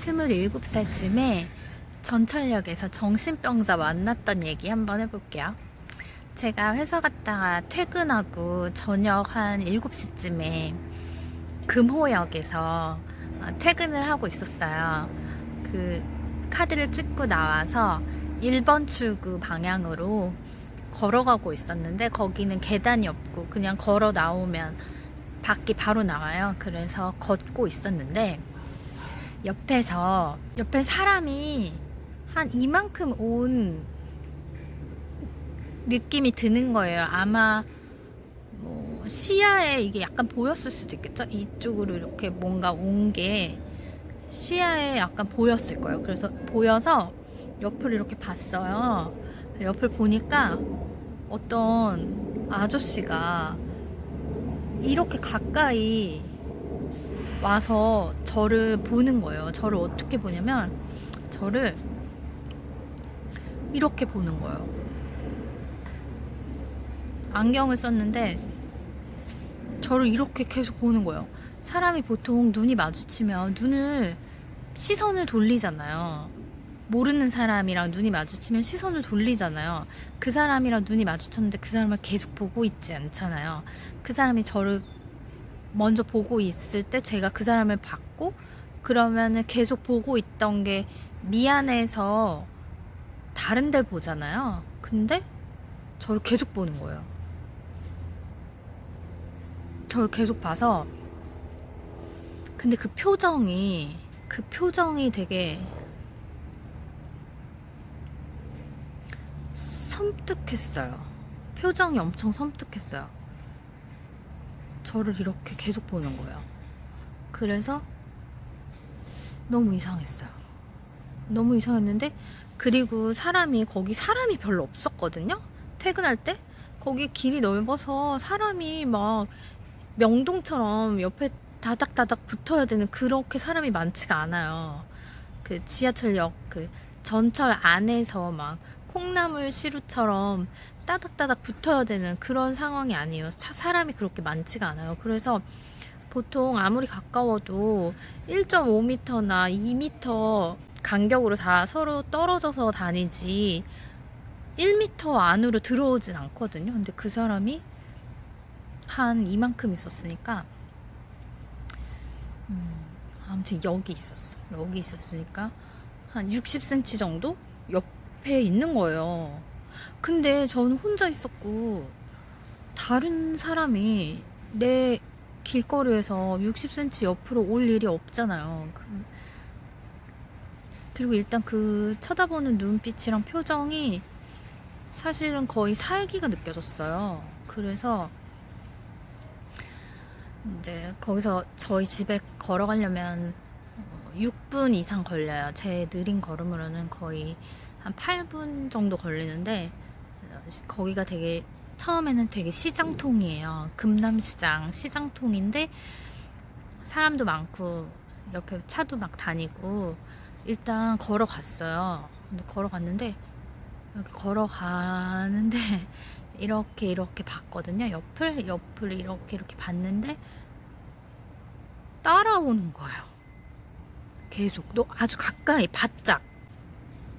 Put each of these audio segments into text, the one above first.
27살쯤에 전철역에서 정신병자 만났던 얘기 한번 해볼게요. 제가 회사 갔다가 퇴근하고 저녁 한 7시쯤에 금호역에서 어, 퇴근을 하고 있었어요. 그 카드를 찍고 나와서 1번 출구 방향으로 걸어가고 있었는데 거기는 계단이 없고 그냥 걸어 나오면 밖이 바로 나와요. 그래서 걷고 있었는데 옆에서 옆에 사람이 한 이만큼 온 느낌이 드는 거예요. 아마 뭐 시야에 이게 약간 보였을 수도 있겠죠. 이쪽으로 이렇게 뭔가 온 게 시야에 약간 보였을 거예요. 그래서 보여서 옆을 이렇게 봤어요. 옆을 보니까 어떤 아저씨가 이렇게 가까이 와서 저를 보는 거예요. 저를 어떻게 보냐면 저를 이렇게 보는 거예요. 안경을 썼는데 저를 이렇게 계속 보는 거예요. 사람이 보통 눈이 마주치면 눈을 시선을 돌리잖아요. 모르는 사람이랑 눈이 마주치면 시선을 돌리잖아요. 그 사람이랑 눈이 마주쳤는데 그 사람을 계속 보고 있지 않잖아요. 그 사람이 저를 먼저 보고 있을 때 제가 그 사람을 봤고 그러면은 계속 보고 있던 게 미안해서 다른 데 보잖아요. 근데 저를 계속 보는 거예요. 저를 계속 봐서 근데 그 표정이 그 표정이 되게 섬뜩했어요. 표정이 엄청 섬뜩했어요. 저를 이렇게 계속 보는 거예요. 그래서 너무 이상했어요. 너무 이상했는데 그리고 사람이 거기 사람이 별로 없었거든요. 퇴근할 때 거기 길이 넓어서 사람이 막 명동처럼 옆에 다닥다닥 붙어야 되는 그렇게 사람이 많지가 않아요. 그 지하철역 그 전철 안에서 막 콩나물 시루처럼 따닥따닥 붙어야 되는 그런 상황이 아니에요. 차, 사람이 그렇게 많지가 않아요. 그래서 보통 아무리 가까워도 1.5m나 2m 간격으로 다 서로 떨어져서 다니지 1m 안으로 들어오진 않거든요. 근데 그 사람이 한 이만큼 있었으니까 음, 아무튼 여기 있었어. 여기 있었으니까 한 60cm 정도 옆에 있는 거예요. 근데 저는 혼자 있었고 다른 사람이 내 길거리에서 60cm 옆으로 올 일이 없잖아요. 그- 그리고 일단 그 쳐다보는 눈빛이랑 표정이 사실은 거의 살기가 느껴졌어요. 그래서 이제 거기서 저희 집에 걸어가려면 6분 이상 걸려요. 제 느린 걸음으로는 거의 한 8분 정도 걸리는데 어, 거기가 되게 처음에는 되게 시장통이에요. 금남시장 시장통인데 사람도 많고 옆에 차도 막 다니고 일단 걸어갔어요. 근데 걸어갔는데 이렇게 걸어가는데 이렇게 이렇게 봤거든요. 옆을 옆을 이렇게 이렇게 봤는데 따라오는 거예요. 계속 너 아주 가까이 바짝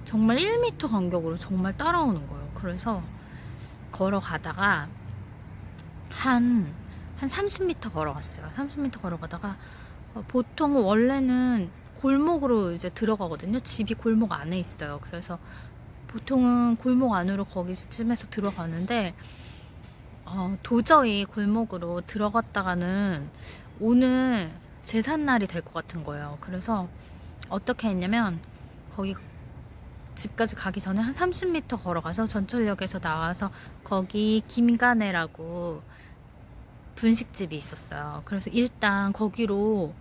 정말 1m 간격으로 정말 따라오는 거예요. 그래서 걸어가다가 한, 한 30m 걸어갔어요. 30m 걸어가다가 어, 보통 원래는 골목으로 이제 들어가거든요. 집이 골목 안에 있어요. 그래서 보통은 골목 안으로 거기쯤에서 들어가는데 어, 도저히 골목으로 들어갔다가는 오늘 제삿날이 될 것 같은 거예요. 그래서 어떻게 했냐면 거기 집까지 가기 전에 한 30m 걸어가서 전철역에서 나와서 거기 김가네라고 분식집이 있었어요. 그래서 일단 거기로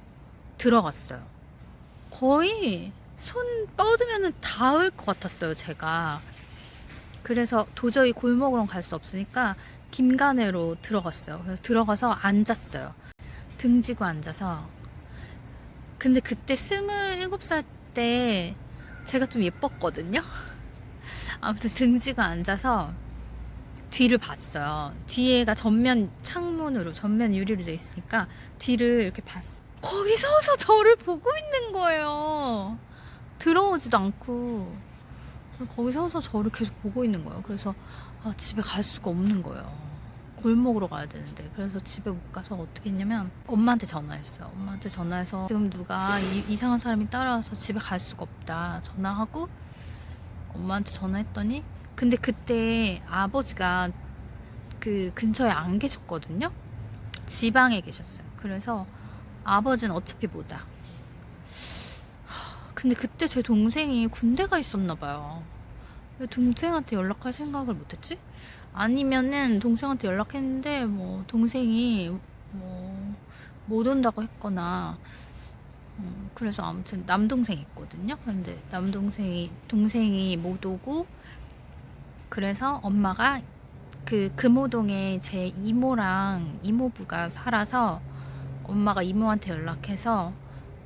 들어갔어요. 거의 손 뻗으면 닿을 것 같았어요, 제가. 그래서 도저히 골목으로 갈 수 없으니까 김가네로 들어갔어요. 그래서 들어가서 앉았어요. 등지고 앉아서. 근데 그때 27살 때 제가 좀 예뻤거든요. 아무튼 등지고 앉아서 뒤를 봤어요. 뒤에가 전면 창문으로 전면 유리로 돼 있으니까 뒤를 이렇게 봤. 거기 서서 저를 보고 있는. 거예요. 들어오지도 않고 거기 서서 저를 계속 보고 있는 거예요. 그래서 아, 집에 갈 수가 없는 거예요. 골목으로 가야 되는데 그래서 집에 못 가서 어떻게 했냐면 엄마한테 전화했어요. 엄마한테 전화해서 지금 누가 이, 이상한 사람이 따라와서 집에 갈 수가 없다 전화하고 엄마한테 전화했더니 근데 그때 아버지가 그 근처에 안 계셨거든요. 지방에 계셨어요. 그래서 아버지는 어차피 못 와. 하, 근데 그때 제 동생이 군대가 있었나 봐요. 왜 동생한테 연락할 생각을 못했지? 아니면은 동생한테 연락했는데 뭐 동생이 뭐 못 온다고 했거나 음, 그래서 아무튼 남동생이 있거든요. 근데 남동생이 동생이 못 오고 그래서 엄마가 그 금호동에 제 이모랑 이모부가 살아서 엄마가 이모한테 연락해서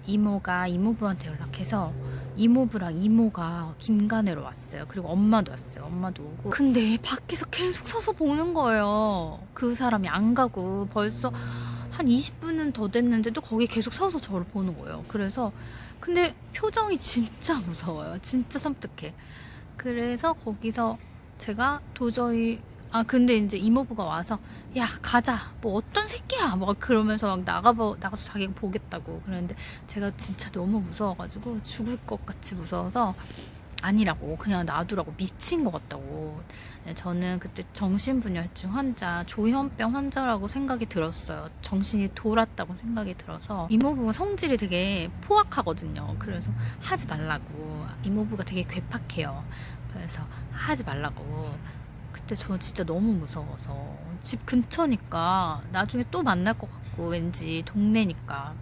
이모가 이모부한테 연락해서 이모부랑 이모가 김간애로 왔어요. 그리고 엄마도 왔어요. 엄마도 오고. 근데 밖에서 계속 서서 보는 거예요. 그 사람이 안 가고 벌써 한 20분은 더 됐는데도 거기 계속 서서 저를 보는 거예요. 그래서 근데 표정이 진짜 무서워요. 진짜 섬뜩해. 그래서 거기서 제가 도저히 아 근데 이제 이모부가 와서 야 가자. 뭐 어떤 새끼야? 막 그러면서 막 나가보 나가서 자기가 보겠다고 그랬는데 제가 진짜 너무 무서워가지고 죽을 것 같이 무서워서 아니라고 그냥 놔두라고 미친 것 같다고. 네, 저는 그때 정신분열증 환자 조현병 환자라고 생각이 들었어요. 정신이 돌았다고 생각이 들어서. 이모부가 성질이 되게 포악하거든요. 그래서 하지 말라고. 이모부가 되게 괴팍해요. 그래서 하지 말라고 그때 저 진짜 너무 무서워서 집 근처니까 나중에 또 만날 것 같고 왠지 동네니까.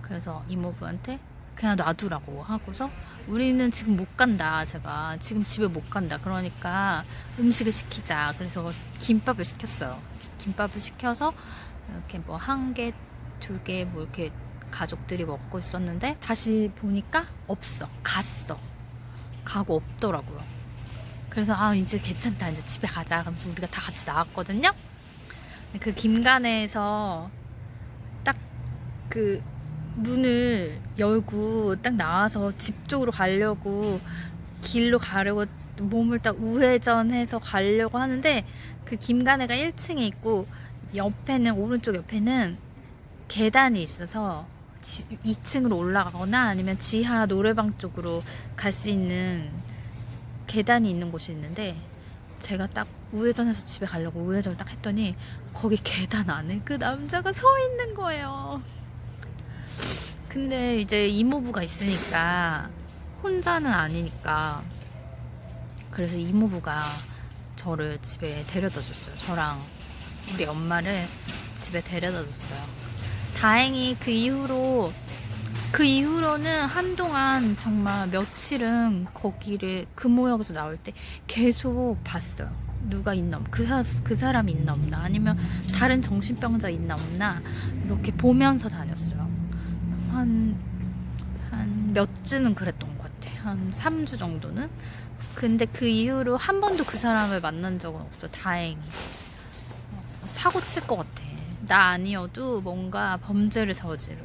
그래서 이모부한테 그냥 놔두라고 하고서 우리는 지금 못 간다 제가. 지금 집에 못 간다. 그러니까 음식을 시키자. 그래서 김밥을 시켰어요. 김밥을 시켜서 이렇게 뭐 한 개 두 개 뭐 이렇게 가족들이 먹고 있었는데 다시 보니까 없어. 갔어. 가고 없더라고요 그래서 아 이제 괜찮다. 이제 집에 가자. 그러면서 우리가 다 같이 나왔거든요. 그 김간에서 딱 그 문을 열고 딱 나와서 집 쪽으로 가려고 길로 가려고 몸을 딱 우회전해서 가려고 하는데 그 김간애가 1층에 있고 옆에는 오른쪽 옆에는 계단이 있어서 2층으로 올라가거나 아니면 지하 노래방 쪽으로 갈 수 있는 계단이 있는 곳이 있는데 제가 딱 우회전해서 집에 가려고 우회전을 딱 했더니 거기 계단 안에 그 남자가 서 있는 거예요. 근데 이제 이모부가 있으니까 혼자는 아니니까 그래서 이모부가 저를 집에 데려다 줬어요. 저랑 우리 엄마를 집에 데려다 줬어요. 다행히 그 이후로 그 이후로는 한동안 정말 며칠은 거기를 금호역에서 나올 때 계속 봤어요. 누가 있나 없- 그, 사, 그 사람이 있나 없나 아니면 다른 정신병자 있나 없나 이렇게 보면서 다녔어요. 한, 한 몇 주는 그랬던 것 같아. 한 3주 정도는. 근데 그 이후로 한 번도 그 사람을 만난 적은 없어. 다행히. 어, 사고 칠 것 같아. 나 아니어도 뭔가 범죄를 저지를.